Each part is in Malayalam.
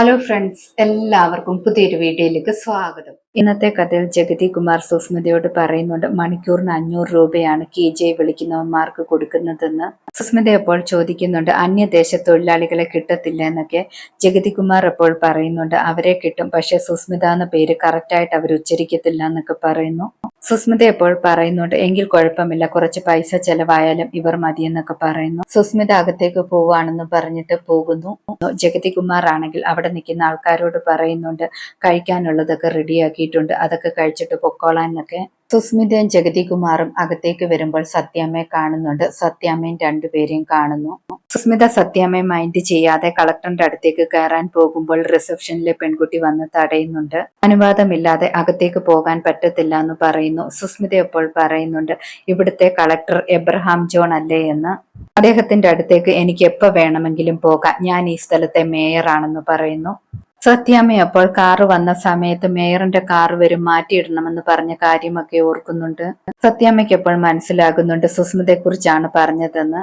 ഹലോ ഫ്രണ്ട്സ് എല്ലാവർക്കും പുതിയൊരു വീഡിയോയിലേക്ക് സ്വാഗതം. ഇന്നത്തെ കഥയിൽ ജഗതി കുമാർ സുസ്മിതയോട് പറയുന്നുണ്ട് മണിക്കൂറിന് അഞ്ഞൂറ് രൂപയാണ് കെ ജെ വിളിക്കുന്നവന്മാർക്ക് കൊടുക്കുന്നതെന്ന്. സുസ്മിത അപ്പോൾ ചോദിക്കുന്നുണ്ട് അന്യദേശ തൊഴിലാളികളെ കിട്ടത്തില്ല എന്നൊക്കെ. ജഗതി കുമാർ അപ്പോൾ പറയുന്നുണ്ട് അവരെ കിട്ടും പക്ഷെ സുസ്മിത എന്ന പേര് കറക്റ്റായിട്ട് അവർ ഉച്ചരിക്കത്തില്ല എന്നൊക്കെ പറയുന്നു. സുസ്മിത എപ്പോൾ പറയുന്നുണ്ട്? എങ്കിൽ കുഴപ്പമില്ല കുറച്ച് പൈസ ചെലവായാലും ഇവർ മതിയെന്നൊക്കെ പറയുന്നു. സുസ്മിത അകത്തേക്ക് പോവാണെന്ന് പറഞ്ഞിട്ട് പോകുന്നു. ജഗതികുമാർ ആണെങ്കിൽ അവിടെ നിൽക്കുന്ന ആൾക്കാരോട് പറയുന്നുണ്ട് കഴിക്കാനുള്ളതൊക്കെ റെഡിയാക്കിയിട്ടുണ്ട് അതൊക്കെ കഴിച്ചിട്ട് പൊക്കോളാൻ എന്നൊക്കെ. സുസ്മിതയും ജഗതികുമാറും അകത്തേക്ക് വരുമ്പോൾ സത്യാമ്മയെ കാണുന്നുണ്ട്. സത്യാമ്മയും രണ്ടുപേരെയും കാണുന്നു. സുസ്മിത സത്യാമ്മയെ മൈൻഡ് ചെയ്യാതെ കളക്ടറിന്റെ അടുത്തേക്ക് കയറാൻ പോകുമ്പോൾ റിസപ്ഷനിലെ പെൺകുട്ടി വന്ന് തടയുന്നുണ്ട്. അനുവാദമില്ലാതെ അകത്തേക്ക് പോകാൻ പറ്റത്തില്ല എന്ന് പറയുന്നു. സുസ്മിത അപ്പോൾ പറയുന്നുണ്ട് ഇവിടുത്തെ കളക്ടർ എബ്രഹാം ജോൺ അല്ലേ എന്ന്. അദ്ദേഹത്തിന്റെ അടുത്തേക്ക് എനിക്ക് എപ്പോ വേണമെങ്കിലും പോകാം. ഞാൻ ഈ സ്ഥലത്തെ മേയറാണെന്ന് പറയുന്നു. സത്യാമ്മ അപ്പോൾ കാറ് വന്ന സമയത്ത് മേയറിന്റെ കാറ് വരും മാറ്റിയിടണമെന്ന് പറഞ്ഞ കാര്യമൊക്കെ ഓർക്കുന്നുണ്ട്. സത്യാമ്മയ്ക്ക് അപ്പോൾ മനസ്സിലാകുന്നുണ്ട് സുസ്മിതയെ കുറിച്ചാണ് പറഞ്ഞതെന്ന്.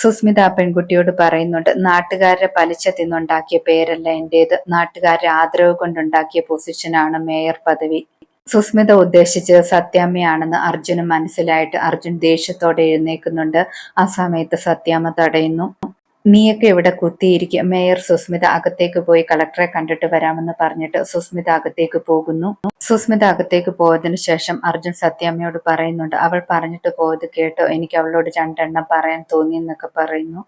സുസ്മിത പെൺകുട്ടിയോട് പറയുന്നുണ്ട് നാട്ടുകാരുടെ പലിശ തിന്നുണ്ടാക്കിയ പേരല്ല എന്റേത്. നാട്ടുകാരുടെ ആദരവ് കൊണ്ടുണ്ടാക്കിയ പൊസിഷനാണ് മേയർ പദവി. സുസ്മിത ഉദ്ദേശിച്ചത് സത്യാമ്മയാണെന്ന് അർജുന് മനസ്സിലായിട്ട് അർജുൻ ദേഷ്യത്തോടെ എഴുന്നേക്കുന്നുണ്ട് ആ സമയത്ത് സത്യാമ്മ തടയുന്നു. നീയൊക്കെ ഇവിടെ കുത്തിയിരിക്കുക മേയർ സുസ്മിത അകത്തേക്ക് പോയി കളക്ടറെ കണ്ടിട്ട് വരാമെന്ന് പറഞ്ഞിട്ട് സുസ്മിത അകത്തേക്ക് പോകുന്നു. സുസ്മിത അകത്തേക്ക് പോയതിനു ശേഷം അർജുൻ സത്യാമ്മയോട് പറയുന്നുണ്ട് അവൾ പറഞ്ഞിട്ട് പോയത് കേട്ടോ എനിക്ക് അവളോട് രണ്ടെണ്ണം പറയാൻ തോന്നി എന്നൊക്കെ പറയുന്നു.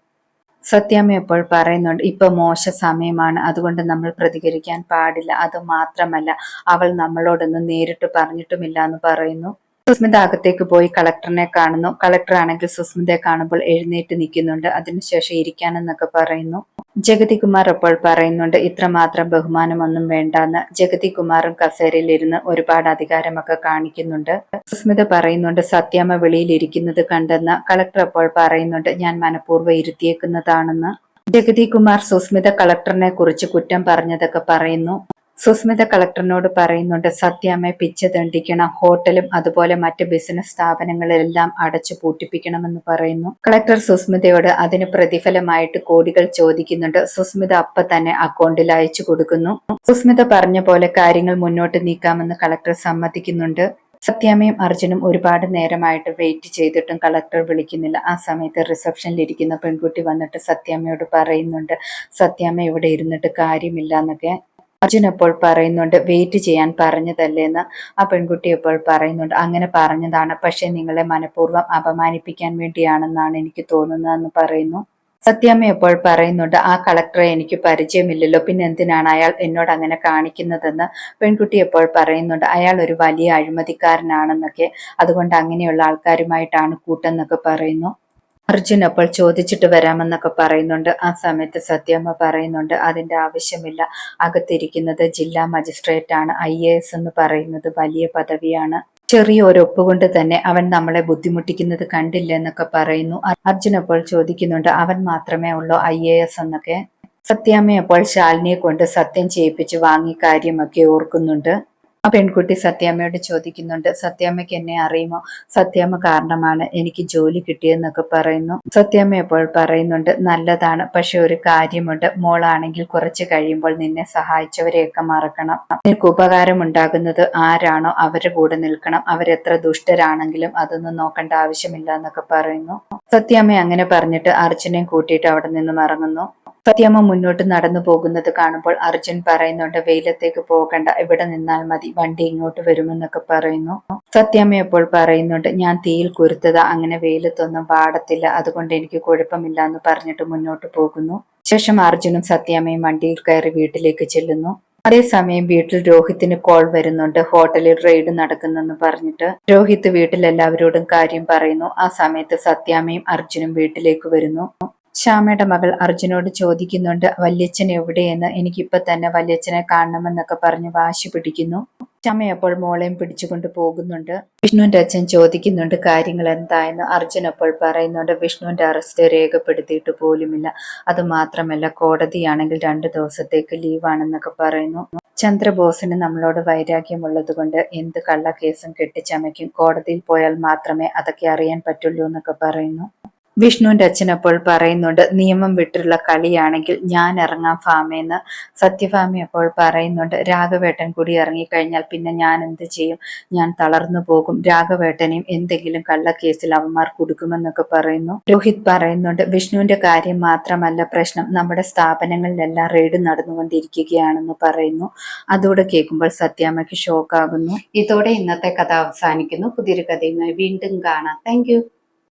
സത്യാമ്മ ഇപ്പോൾ പറയുന്നുണ്ട് ഇപ്പൊ മോശ സമയമാണ് അതുകൊണ്ട് നമ്മൾ പ്രതികരിക്കാൻ പാടില്ല അത് മാത്രമല്ല അവൾ നമ്മളോടൊന്നും നേരിട്ട് പറഞ്ഞിട്ടുമില്ല എന്ന് പറയുന്നു. സുസ്മിത അകത്തേക്ക് പോയി കളക്ടറിനെ കാണുന്നു. കളക്ടർ ആണെങ്കിൽ സുസ്മിതയെ കാണുമ്പോൾ എഴുന്നേറ്റ് നിൽക്കുന്നുണ്ട്. അതിനുശേഷം ഇരിക്കാനെന്നൊക്കെ പറയുന്നു. ജഗതി കുമാർ അപ്പോൾ പറയുന്നുണ്ട് ഇത്രമാത്രം ബഹുമാനമൊന്നും വേണ്ടെന്ന്. ജഗതി കുമാറും കസേരയിൽ ഇരുന്ന് ഒരുപാട് അധികാരമൊക്കെ കാണിക്കുന്നുണ്ട്. സുസ്മിത പറയുന്നുണ്ട് സത്യാമ്മ വെളിയിൽ ഇരിക്കുന്നത് കണ്ടെന്ന്. കളക്ടർ അപ്പോൾ പറയുന്നുണ്ട് ഞാൻ മനഃപൂർവം ഇരുത്തിയേക്കുന്നതാണെന്ന്. ജഗതി കുമാർ സുസ്മിത കളക്ടറിനെ കുറിച്ച് കുറ്റം പറഞ്ഞതൊക്കെ പറയുന്നു. സുസ്മിത കളക്ടറിനോട് പറയുന്നുണ്ട് സത്യാമ്മയെ പിച്ച തണ്ടിക്കണം ഹോട്ടലും അതുപോലെ മറ്റ് ബിസിനസ് സ്ഥാപനങ്ങളെല്ലാം അടച്ചു പൂട്ടിപ്പിക്കണമെന്ന് പറയുന്നു. കളക്ടർ സുസ്മിതയോട് അതിന് പ്രതിഫലമായിട്ട് കോടികൾ ചോദിക്കുന്നുണ്ട്. സുസ്മിത അപ്പ തന്നെ അക്കൗണ്ടിൽ അയച്ചു കൊടുക്കുന്നു. സുസ്മിത പറഞ്ഞ പോലെ കാര്യങ്ങൾ മുന്നോട്ട് നീക്കാമെന്ന് കളക്ടർ സമ്മതിക്കുന്നുണ്ട്. സത്യാമ്മയും അർജുനും ഒരുപാട് നേരമായിട്ട് വെയിറ്റ് ചെയ്തിട്ടും കളക്ടർ വിളിക്കുന്നില്ല. ആ സമയത്ത് റിസപ്ഷനിൽ ഇരിക്കുന്ന പെൺകുട്ടി വന്നിട്ട് സത്യാമ്മയോട് പറയുന്നുണ്ട് സത്യാമ്മ ഇവിടെ ഇരുന്നിട്ട് കാര്യമില്ല എന്നൊക്കെ. അർജുൻ അപ്പോൾ പറയുന്നുണ്ട് വെയിറ്റ് ചെയ്യാൻ പറഞ്ഞതല്ലേന്ന് ആ പെൺകുട്ടി അപ്പോൾ പറയുന്നുണ്ട്. അങ്ങനെ പറഞ്ഞതാണ്. പക്ഷെ നിങ്ങളെ മനഃപൂർവം അപമാനിപ്പിക്കാൻ വേണ്ടിയാണെന്നാണ് എനിക്ക് തോന്നുന്നതെന്ന് പറയുന്നു. സത്യാമ്മ എപ്പോൾ പറയുന്നുണ്ട് ആ കളക്ടറെ എനിക്ക് പരിചയമില്ലല്ലോ. പിന്നെ എന്തിനാണ് അയാൾ എന്നോട് അങ്ങനെ കാണിക്കുന്നതെന്ന്? പെൺകുട്ടി എപ്പോൾ പറയുന്നുണ്ട് അയാൾ ഒരു വലിയ അഴിമതിക്കാരനാണെന്നൊക്കെ. അതുകൊണ്ട് അങ്ങനെയുള്ള ആൾക്കാരുമായിട്ടാണ് കൂട്ടെന്നൊക്കെ പറയുന്നു. അർജുൻ അപ്പോൾ ചോദിച്ചിട്ട് വരാമെന്നൊക്കെ പറയുന്നുണ്ട്. ആ സമയത്ത് സത്യമ്മ പറയുന്നുണ്ട് അതിന്റെ ആവശ്യമില്ല. അകത്തിരിക്കുന്നത് ജില്ലാ മജിസ്ട്രേറ്റ് ആണ്. ഐ എന്ന് പറയുന്നത് വലിയ പദവിയാണ്. ചെറിയ ഒരു ഒപ്പുകൊണ്ട് തന്നെ അവൻ നമ്മളെ ബുദ്ധിമുട്ടിക്കുന്നത് കണ്ടില്ല എന്നൊക്കെ പറയുന്നു. അർജുൻ അപ്പോൾ ചോദിക്കുന്നുണ്ട് അവൻ മാത്രമേ ഉള്ളൂ ഐ എ എസ് എന്നൊക്കെ? സത്യാമ്മ അപ്പോൾ ശാലിനിയെ കൊണ്ട് സത്യം ചെയ്യിപ്പിച്ച് വാങ്ങി കാര്യമൊക്കെ ഓർക്കുന്നുണ്ട്. ആ പെൺകുട്ടി സത്യാമ്മയോട് ചോദിക്കുന്നുണ്ട് സത്യാമ്മയ്ക്ക് എന്നെ അറിയുമോ? സത്യാമ്മ കാരണമാണ് എനിക്ക് ജോലി കിട്ടിയെന്നൊക്കെ പറയുന്നു. സത്യാമ്മ എപ്പോൾ പറയുന്നുണ്ട് നല്ലതാണ് പക്ഷെ ഒരു കാര്യമുണ്ട്. മോളാണെങ്കിൽ കുറച്ച് കഴിയുമ്പോൾ നിന്നെ സഹായിച്ചവരെയൊക്കെ മറക്കണം. നിനക്ക് ഉപകാരം ഉണ്ടാകുന്നത് ആരാണോ അവരുടെ കൂടെ നിൽക്കണം. അവരെത്ര ദുഷ്ടരാണെങ്കിലും അതൊന്നും നോക്കേണ്ട ആവശ്യമില്ല എന്നൊക്കെ പറയുന്നു. സത്യാമ്മ അങ്ങനെ പറഞ്ഞിട്ട് അർജുനെയും കൂട്ടിയിട്ട് അവിടെ നിന്നും ഇറങ്ങുന്നു. സത്യമ്മ മുന്നോട്ട് നടന്നു പോകുന്നത് കാണുമ്പോൾ അർജുൻ പറയുന്നുണ്ട് വെയിലത്തേക്ക് പോകണ്ട ഇവിടെ നിന്നാൽ മതി വണ്ടി ഇങ്ങോട്ട് വരുമെന്നൊക്കെ പറയുന്നു. സത്യമ്മ എപ്പോൾ പറയുന്നുണ്ട് ഞാൻ തീയിൽ കുരുത്തത് അങ്ങനെ വെയിലത്തൊന്നും പാടത്തില്ല അതുകൊണ്ട് എനിക്ക് കുഴപ്പമില്ല എന്ന് പറഞ്ഞിട്ട് മുന്നോട്ട് പോകുന്നു. ശേഷം അർജുനും സത്യാമ്മയും വണ്ടിയിൽ കയറി വീട്ടിലേക്ക് ചെല്ലുന്നു. അതേസമയം വീട്ടിൽ രോഹിത്തിന് കോൾ വരുന്നുണ്ട് ഹോട്ടലിൽ റെയ്ഡ് നടക്കുന്നെന്ന് പറഞ്ഞിട്ട്. രോഹിത് വീട്ടിൽ എല്ലാവരോടും കാര്യം പറയുന്നു. ആ സമയത്ത് സത്യാമ്മയും അർജുനും വീട്ടിലേക്ക് വരുന്നു. ശ്യാമയുടെ മകൾ അർജുനോട് ചോദിക്കുന്നുണ്ട് വല്യച്ഛൻ എവിടെയെന്ന്? എനിക്കിപ്പൊ തന്നെ വല്യച്ഛനെ കാണണമെന്നൊക്കെ പറഞ്ഞ് വാശി പിടിക്കുന്നു. ശ്യാമ അപ്പോൾ മോളെയും പിടിച്ചുകൊണ്ട് പോകുന്നുണ്ട്. വിഷ്ണുവിന്റെ അച്ഛൻ ചോദിക്കുന്നുണ്ട് കാര്യങ്ങൾ എന്തായെന്ന്? അർജുൻ അപ്പോൾ പറയുന്നുണ്ട് വിഷ്ണുവിന്റെ അറസ്റ്റ് രേഖപ്പെടുത്തിയിട്ട് പോലുമില്ല. അത് മാത്രമല്ല കോടതിയാണെങ്കിൽ രണ്ടു ദിവസത്തേക്ക് ലീവാണെന്നൊക്കെ പറയുന്നു. ചന്ദ്രബോസിന് നമ്മളോട് വൈരാഗ്യമുള്ളത് കൊണ്ട് എന്ത് കള്ളക്കേസും കേസും കെട്ടിച്ചമയ്ക്കും. കോടതിയിൽ പോയാൽ മാത്രമേ അതൊക്കെ അറിയാൻ പറ്റുള്ളൂ എന്നൊക്കെ പറയുന്നു. വിഷ്ണുവിന്റെ അച്ഛൻ അപ്പോൾ പറയുന്നുണ്ട് നിയമം വിട്ടുള്ള കളിയാണെങ്കിൽ ഞാൻ ഇറങ്ങാം ഫാമേന്ന് സത്യഫാമി അപ്പോൾ പറയുന്നുണ്ട് രാഘവേട്ടൻ കൂടി ഇറങ്ങിക്കഴിഞ്ഞാൽ പിന്നെ ഞാൻ എന്ത് ചെയ്യും? ഞാൻ തളർന്നു പോകും. രാഘവേട്ടനെയും എന്തെങ്കിലും കള്ളക്കേസിൽ അവന്മാർ കൊടുക്കുമെന്നൊക്കെ പറയുന്നു. രോഹിത് പറയുന്നുണ്ട് വിഷ്ണുവിന്റെ കാര്യം മാത്രമല്ല പ്രശ്നം. നമ്മുടെ സ്ഥാപനങ്ങളിലെല്ലാം റെയ്ഡ് നടന്നുകൊണ്ടിരിക്കുകയാണെന്ന് പറയുന്നു. അതോടെ കേൾക്കുമ്പോൾ സത്യാമ്മയ്ക്ക് ഷോക്കാകുന്നു ഇതോടെ ഇന്നത്തെ കഥ അവസാനിക്കുന്നു. പുതിയൊരു കഥയുമായി വീണ്ടും കാണാം. താങ്ക്